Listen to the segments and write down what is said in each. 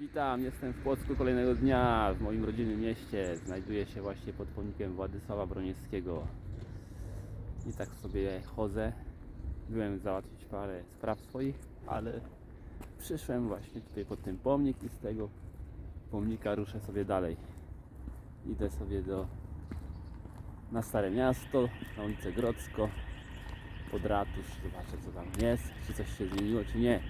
Witam, jestem w Płocku kolejnego dnia w moim rodzinnym mieście. Znajduję się właśnie pod pomnikiem Władysława Broniewskiego. I tak sobie chodzę. Byłem załatwić parę spraw swoich, ale przyszłem właśnie tutaj pod ten pomnik i z tego pomnika ruszę sobie dalej. Idę sobie do na Stare Miasto, na ulicę Grodzko, pod ratusz, zobaczę co tam jest, czy coś się zmieniło, czy nie.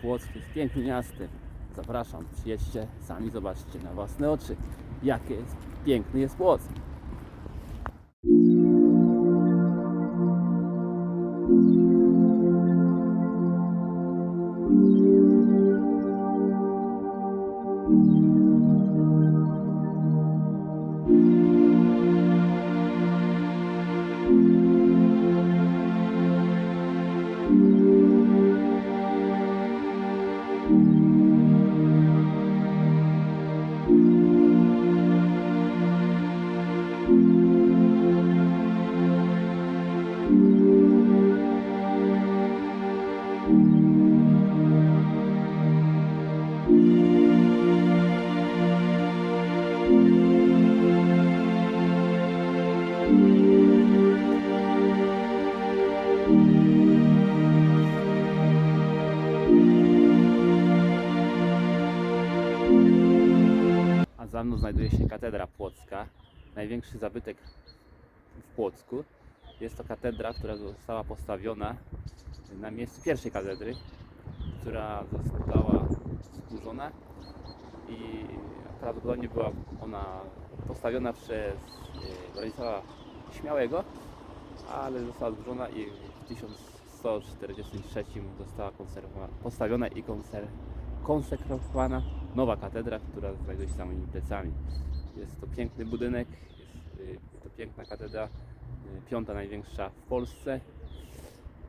Płock jest pięknym miastem. Zapraszam, przyjedźcie, sami zobaczcie na własne oczy, jakie jest, piękny jest Płock. Znajduje się katedra płocka, największy zabytek w Płocku. Jest to katedra, która została postawiona na miejscu pierwszej katedry, która została zburzona i prawdopodobnie była ona postawiona przez e, Bronisława Śmiałego, ale została zburzona i w 1143 została postawiona i konser, konsekrowana nowa katedra, która znajduje się za plecami. Jest to piękny budynek, jest y, to piękna katedra, y, piąta największa w Polsce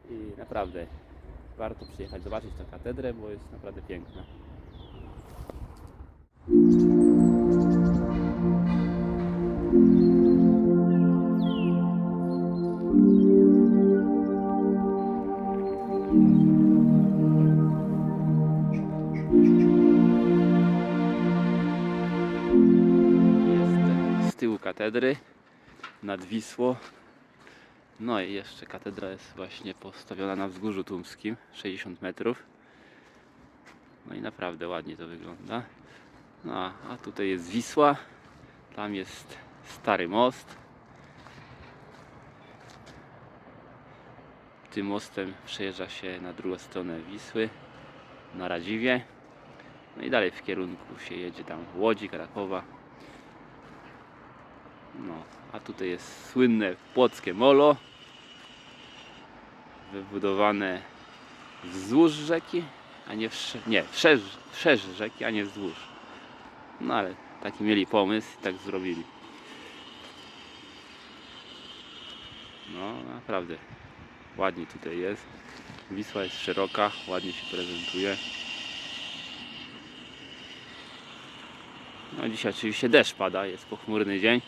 i naprawdę warto przyjechać zobaczyć tę katedrę, bo jest naprawdę piękna. Tyłu katedry nad Wisło. No i jeszcze katedra jest właśnie postawiona na wzgórzu tłumskim, 60 metrów. No i naprawdę ładnie to wygląda. No a tutaj jest Wisła, tam jest stary most. Tym mostem przejeżdża się na drugą stronę Wisły, na Radziwie. No i dalej w kierunku się jedzie tam Łodzi, Krakowa. A tutaj jest słynne płockie molo. Wybudowane wzdłuż rzeki, a nie wsze, nie, wszerz, wszerz rzeki, a nie wzdłuż. No ale taki mieli pomysł i tak zrobili. No naprawdę ładnie tutaj jest. Wisła jest szeroka, ładnie się prezentuje. No dzisiaj oczywiście deszcz pada, jest pochmurny dzień,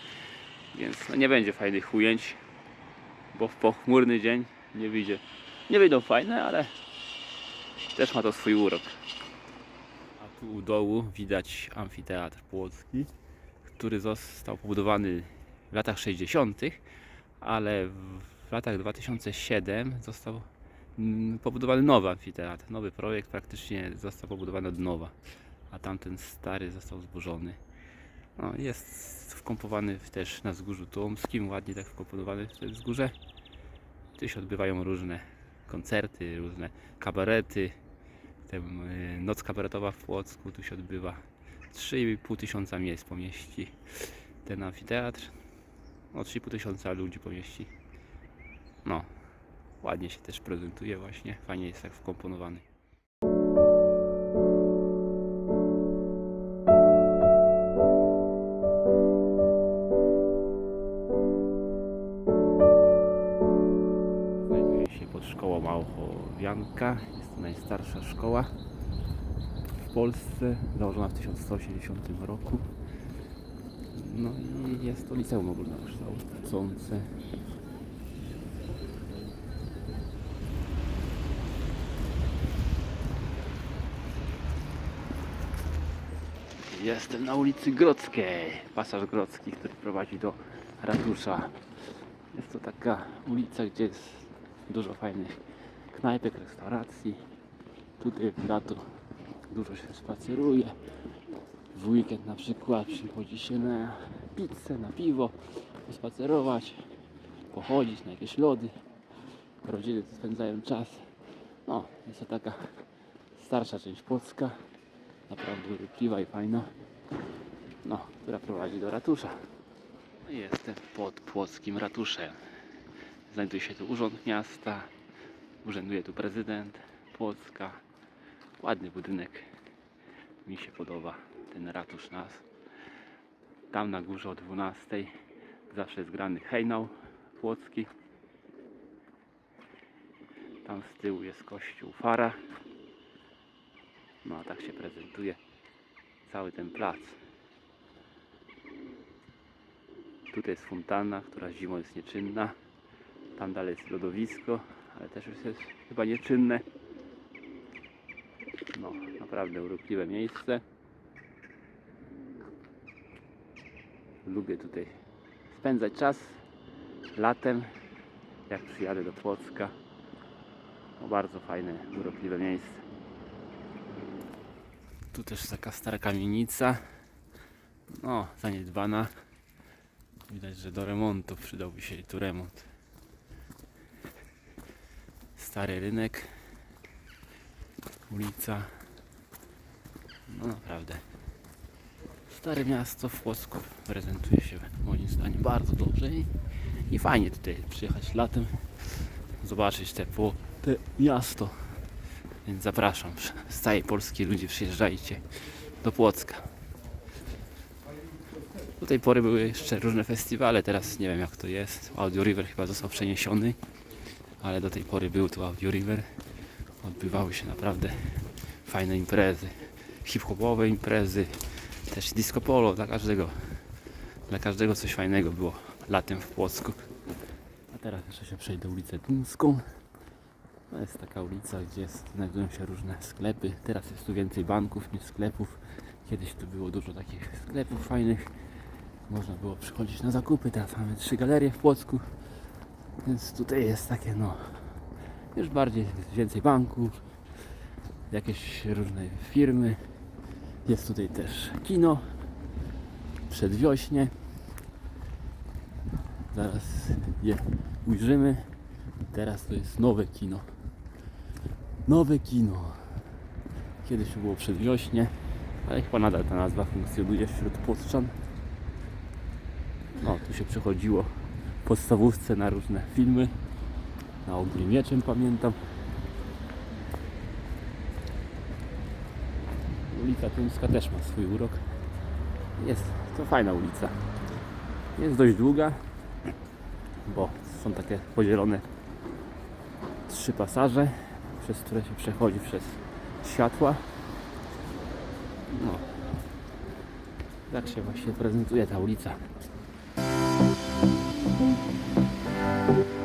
więc no nie będzie fajnych ujęć, bo w pochmurny dzień nie wyjdzie. Nie wyjdą fajne, ale też ma to swój urok. A tu u dołu widać amfiteatr płocki, który został pobudowany w latach 60., ale w latach 2007 został mm, pobudowany nowy amfiteatr. Nowy projekt praktycznie został pobudowany od nowa a tamten stary został zburzony. No, jest wkompowany w- też na wzgórzu Tomskim, ładnie tak wkomponowany w te wzgórze. Tu się odbywają różne koncerty, różne kabarety. Tem, y, Noc kabaretowa w Płocku tu się odbywa. 3,5 tysiąca miejsc pomieści ten amfiteatr. No 3,5 tysiąca ludzi pomieści. No, ładnie się też prezentuje właśnie, fajnie jest tak wkomponowany. Jest to najstarsza szkoła w Polsce, założona w 1180 roku. No i jest to liceum ogólnokształcące. Jestem na ulicy Grodzkiej. Pasaż Grodzki, który prowadzi do ratusza. Jest to taka ulica, gdzie jest dużo fajnych knajpek, restauracji. Tutaj w lato dużo się spaceruje. W weekend na przykład przychodzi się na pizzę, na piwo, pospacerować, pochodzić na jakieś lody. Rodziny spędzają czas. No, jest to taka starsza część Płocka, naprawdę urokliwa i fajna, no, która prowadzi do ratusza. No Jestem pod Płockim Ratuszem. Znajduje się tu Urząd Miasta, urzęduje tu prezydent Płocka. Ładny budynek, mi się podoba ten ratusz nas. Tam na górze o 12 zawsze jest grany hejnał płocki. Tam z tyłu jest kościół Fara. No a tak się prezentuje cały ten plac. Tutaj jest fontanna, która zimą jest nieczynna. Tam dalej jest lodowisko, ale też już jest chyba nieczynne. No, naprawdę urokliwe miejsce. Lubię tutaj spędzać czas latem, jak przyjadę do Płocka. No, bardzo fajne, urokliwe miejsce. Tu też taka stara kamienica. No, zaniedbana. Widać, że do remontu przydałby się tu remont. Stary rynek. Ulica. No naprawdę. Stare miasto w Płocku prezentuje się moim zdaniem bardzo dobrze i, i fajnie tutaj przyjechać latem, zobaczyć te, po, te miasto. Więc zapraszam, z całej Polski ludzie przyjeżdżajcie do Płocka. Do tej pory były jeszcze różne festiwale, teraz nie wiem jak to jest. Audio River chyba został przeniesiony, ale do tej pory był tu Audio River. Odbywały się naprawdę fajne imprezy, hip-hopowe imprezy, też disco polo dla każdego. Dla każdego coś fajnego było latem w Płocku. A teraz jeszcze się przejdę ulicę Duńską. To jest taka ulica, gdzie znajdują się różne sklepy. Teraz jest tu więcej banków niż sklepów. Kiedyś tu było dużo takich sklepów fajnych. Można było przychodzić na zakupy. Teraz mamy trzy galerie w Płocku. Więc tutaj jest takie no już bardziej więcej banków, jakieś różne firmy. Jest tutaj też kino przedwiośnie. Zaraz je ujrzymy. Teraz to jest nowe kino. Nowe kino. Kiedyś było przedwiośnie, ale chyba nadal ta nazwa funkcjonuje wśród Płotczan. No, tu się przechodziło podstawówce na różne filmy. Na ogólnie mieczem pamiętam. Ulica Tumska też ma swój urok. Jest to fajna ulica. Jest dość długa, bo są takie podzielone trzy pasaże, przez które się przechodzi przez światła. No. Tak się właśnie prezentuje ta ulica. Thank you.